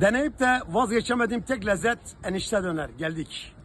Deneyip de vazgeçemediğim tek lezzet enişte döner. Geldik.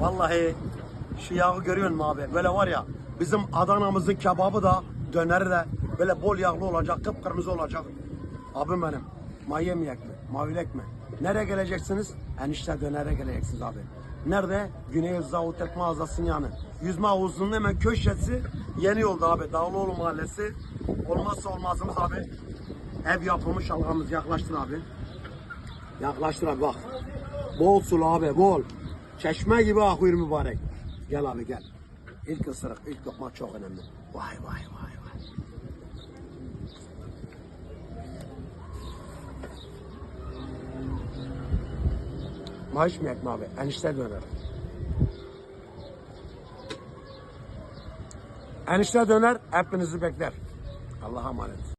Vallahi şu yağı görüyor musun abi? Böyle var ya bizim Adana'mızın kebabı da döneri de böyle bol yağlı olacak, kıpkırmızı olacak. Abim benim. Mayemiyek mi? Mavilek mi? Nereye geleceksiniz? Enişte dönere geleceksiniz abi. Nerede? Güney Zavut Tek Mağazası'nın yanı. Yüzme havuzunun hemen köşesi yeni yolda abi. Dağlıoğlu Mahallesi. Olmazsa olmazımız abi. Ev yapımı şalgamız yaklaştır abi. Yaklaştır abi bak. Bol sulu abi bol. Çeşme gibi akıyor mübarek. Gel abi gel. İlk ısırık, ilk lokma çok önemli. Vay vay vay vay. Maaş mı ekme abi? Enişte döner. Enişte döner hepinizi bekler. Allah'a emanet.